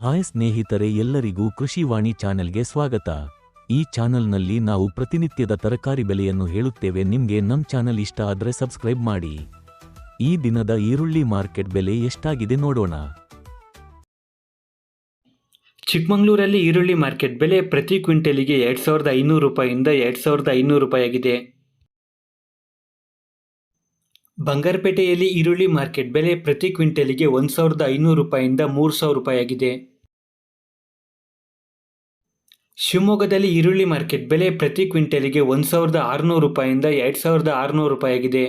Hi ಸ್ನೇಹಿತರೆ ಎಲ್ಲರಿಗೂ ಕೃಷಿವಾಣಿ ಚಾನೆಲ್ಗೆ ಸ್ವಾಗತ. ಈ ಚಾನೆಲ್ನಲ್ಲಿ ನಾವು ಪ್ರತಿನಿತ್ಯದ ತರಕಾರಿ ಬೆಲೆಯನ್ನು ಹೇಳುತ್ತೇವೆ. ನಿಮಗೆ ನಮ್ಮ ಚಾನೆಲ್ ಇಷ್ಟ ಆದರೆ ಸಬ್ಸ್ಕ್ರೈಬ್ ಮಾಡಿ. ಈ ದಿನದ ಈರುಳ್ಳಿ ಮಾರ್ಕೆಟ್ ಬೆಲೆ ಎಷ್ಟಾಗಿದೆ ನೋಡೋಣ. ಚಿಕ್ಕಮಗಳೂರಲ್ಲಿ ಈರುಳ್ಳಿ ಮಾರ್ಕೆಟ್ ಬೆಲೆ ಪ್ರತಿ ಕ್ವಿಂಟಲಿಗೆ ಎರಡು ಸಾವಿರದ ಐನೂರು ರೂಪಾಯಿಯಿಂದ ಎರಡು ಸಾವಿರದ ಐನೂರು ರೂಪಾಯಿಯಾಗಿದೆ. ಬಂಗಾರಪೇಟೆಯಲ್ಲಿ ಈರುಳ್ಳಿ ಮಾರ್ಕೆಟ್ ಬೆಲೆ ಪ್ರತಿ ಕ್ವಿಂಟಲಿಗೆ ಒಂದು ಸಾವಿರದ ಐನೂರು ರೂಪಾಯಿಂದ ಮೂರು ಸಾವಿರ ರೂಪಾಯಿಯಾಗಿದೆ. ಶಿವಮೊಗ್ಗದಲ್ಲಿ ಈರುಳ್ಳಿ ಮಾರ್ಕೆಟ್ ಬೆಲೆ ಪ್ರತಿ ಕ್ವಿಂಟಲಿಗೆ ಒಂದು ಸಾವಿರದ ಆರುನೂರು ರೂಪಾಯಿಂದ ಎರಡು ಸಾವಿರದ ಆರುನೂರು ರೂಪಾಯಿಯಾಗಿದೆ.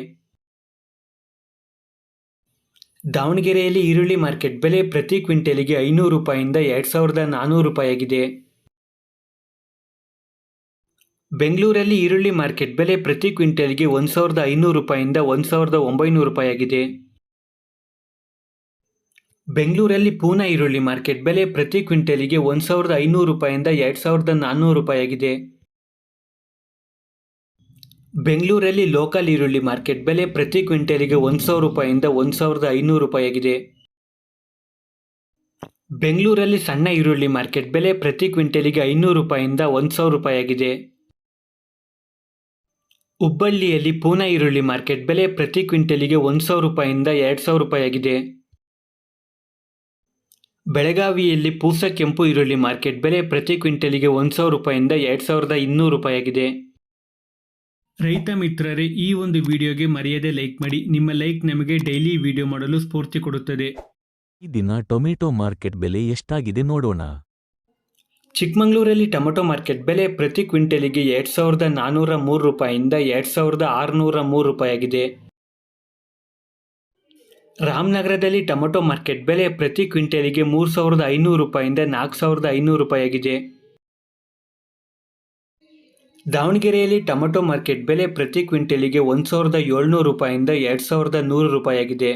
ದಾವಣಗೆರೆಯಲ್ಲಿ ಈರುಳ್ಳಿ ಮಾರ್ಕೆಟ್ ಬೆಲೆ ಪ್ರತಿ ಕ್ವಿಂಟಲಿಗೆ ಐನೂರು ರೂಪಾಯಿಂದ ಎರಡು ಸಾವಿರದ ನಾನ್ನೂರು ರೂಪಾಯಿಯಾಗಿದೆ. ಬೆಂಗಳೂರಲ್ಲಿ ಈರುಳ್ಳಿ ಮಾರ್ಕೆಟ್ ಬೆಲೆ ಪ್ರತಿ ಕ್ವಿಂಟಲ್ಗೆ ಒಂದು ಸಾವಿರದ ಐನೂರು ರೂಪಾಯಿಂದ ಒಂದು ಸಾವಿರದ ಒಂಬೈನೂರು ರೂಪಾಯಿಯಾಗಿದೆ. ಬೆಂಗಳೂರಲ್ಲಿ ಪೂನಾ ಈರುಳ್ಳಿ ಮಾರ್ಕೆಟ್ ಬೆಲೆ ಪ್ರತಿ ಕ್ವಿಂಟಲಿಗೆ ಒಂದು ಸಾವಿರದ ಐನೂರು ರೂಪಾಯಿಂದ ಎರಡು ಸಾವಿರದ ನಾನ್ನೂರು ರೂಪಾಯಿಯಾಗಿದೆ. ಬೆಂಗಳೂರಲ್ಲಿ ಲೋಕಲ್ ಈರುಳ್ಳಿ ಮಾರ್ಕೆಟ್ ಬೆಲೆ ಪ್ರತಿ ಕ್ವಿಂಟಲಿಗೆ ಒಂದು ಸಾವಿರ ರೂಪಾಯಿಂದ ಒಂದು ಸಾವಿರದ ಐನೂರು ರೂಪಾಯಿಯಾಗಿದೆ. ಬೆಂಗಳೂರಲ್ಲಿ ಸಣ್ಣ ಈರುಳ್ಳಿ ಮಾರ್ಕೆಟ್ ಬೆಲೆ ಪ್ರತಿ ಕ್ವಿಂಟಲಿಗೆ ಐನೂರು ರೂಪಾಯಿಂದ ಒಂದು ಸಾವಿರ ರೂಪಾಯಿಯಾಗಿದೆ. ಹುಬ್ಬಳ್ಳಿಯಲ್ಲಿ ಪೂನಾ ಈರುಳ್ಳಿ ಮಾರ್ಕೆಟ್ ಬೆಲೆ ಪ್ರತಿ ಕ್ವಿಂಟಲಿಗೆ ಒಂದು ಸಾವಿರ ರೂಪಾಯಿಂದ ಎರಡು ಸಾವಿರ ರೂಪಾಯಿಯಾಗಿದೆ ಬೆಳಗಾವಿಯಲ್ಲಿ ಪೂಸ ಕೆಂಪು ಈರುಳ್ಳಿ ಮಾರ್ಕೆಟ್ ಬೆಲೆ ಪ್ರತಿ ಕ್ವಿಂಟಲಿಗೆ ಒಂದು ಸಾವಿರ ರೂಪಾಯಿಂದ ಎರಡು ಸಾವಿರದ ಇನ್ನೂರು ರೂಪಾಯಿಯಾಗಿದೆ ರೈತ ಮಿತ್ರರೇ, ಈ ಒಂದು ವಿಡಿಯೋಗೆ ಮರೆಯದೆ ಲೈಕ್ ಮಾಡಿ. ನಿಮ್ಮ ಲೈಕ್ ನಮಗೆ ಡೈಲಿ ವಿಡಿಯೋ ಮಾಡಲು ಸ್ಫೂರ್ತಿ ಕೊಡುತ್ತದೆ. ಈ ದಿನ ಟೊಮೆಟೊ ಮಾರ್ಕೆಟ್ ಬೆಲೆ ಎಷ್ಟಾಗಿದೆ ನೋಡೋಣ. ಚಿಕ್ಕಮಗಳೂರಲ್ಲಿ ಟೊಮೆಟೊ ಮಾರ್ಕೆಟ್ ಬೆಲೆ ಪ್ರತಿ ಕ್ವಿಂಟಲಿಗೆ ಎರಡು ಸಾವಿರದ ನಾನ್ನೂರ ಮೂರು ರೂಪಾಯಿಂದ ಎರಡು ಸಾವಿರದ ಆರುನೂರ ಮೂರು ರೂಪಾಯಿಯಾಗಿದೆ. ರಾಮನಗರದಲ್ಲಿ ಟೊಮೆಟೊ ಮಾರ್ಕೆಟ್ ಬೆಲೆ ಪ್ರತಿ ಕ್ವಿಂಟಲಿಗೆ ಮೂರು ಸಾವಿರದ ಐನೂರು ರೂಪಾಯಿಂದ ನಾಲ್ಕು ಸಾವಿರದ ಐನೂರು ರೂಪಾಯಿಯಾಗಿದೆ. ದಾವಣಗೆರೆಯಲ್ಲಿ ಟೊಮೆಟೊ ಮಾರ್ಕೆಟ್ ಬೆಲೆ ಪ್ರತಿ ಕ್ವಿಂಟಲಿಗೆ ಒಂದು ಸಾವಿರದ ಏಳ್ನೂರು ರೂಪಾಯಿಂದ ಎರಡು ಸಾವಿರದ ನೂರು ರೂಪಾಯಿಯಾಗಿದೆ.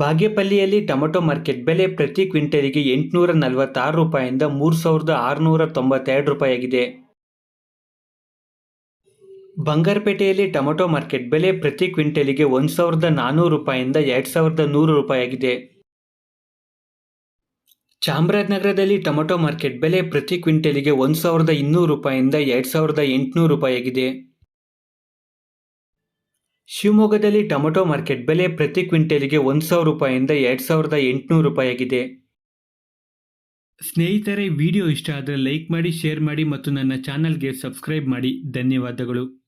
ಬಾಗೇಪಲ್ಲಿಯಲ್ಲಿ ಟೊಮೆಟೊ ಮಾರ್ಕೆಟ್ ಬೆಲೆ ಪ್ರತಿ ಕ್ವಿಂಟಲಿಗೆ ಎಂಟುನೂರ ನಲವತ್ತಾರು ರೂಪಾಯಿಂದ ಮೂರು ಸಾವಿರದ ಆರುನೂರ ತೊಂಬತ್ತೆರಡು ರೂಪಾಯಿಯಾಗಿದೆ. ಬಂಗಾರಪೇಟೆಯಲ್ಲಿ ಟೊಮೆಟೊ ಮಾರ್ಕೆಟ್ ಬೆಲೆ ಪ್ರತಿ ಕ್ವಿಂಟಲಿಗೆ ಒಂದು ಸಾವಿರದ ನಾನ್ನೂರು ರೂಪಾಯಿಯಿಂದ ಎರಡು ಸಾವಿರದ ನೂರು ರೂಪಾಯಿಯಾಗಿದೆ. ಚಾಮರಾಜನಗರದಲ್ಲಿ ಟೊಮೆಟೊ ಮಾರ್ಕೆಟ್ ಬೆಲೆ ಪ್ರತಿ ಕ್ವಿಂಟಲಿಗೆ ಒಂದು ಸಾವಿರದ ಇನ್ನೂರು ರೂಪಾಯಿಂದ ಎರಡು ಸಾವಿರದ ಎಂಟುನೂರು ರೂಪಾಯಿಯಾಗಿದೆ. ಶಿವಮೊಗ್ಗದಲ್ಲಿ ಟೊಮೆಟೊ ಮಾರ್ಕೆಟ್ ಬೆಲೆ ಪ್ರತಿ ಕ್ವಿಂಟಲ್ಗೆ ಒಂದು ಸಾವಿರ ರೂಪಾಯಿಂದ ಎರಡು ಸಾವಿರದ ಎಂಟುನೂರು ರೂಪಾಯಿಯಾಗಿದೆ. ಸ್ನೇಹಿತರೆ, ವಿಡಿಯೋ ಇಷ್ಟ ಆದರೆ ಲೈಕ್ ಮಾಡಿ, ಶೇರ್ ಮಾಡಿ ಮತ್ತು ನನ್ನ ಚಾನಲ್ಗೆ ಸಬ್ಸ್ಕ್ರೈಬ್ ಮಾಡಿ. ಧನ್ಯವಾದಗಳು.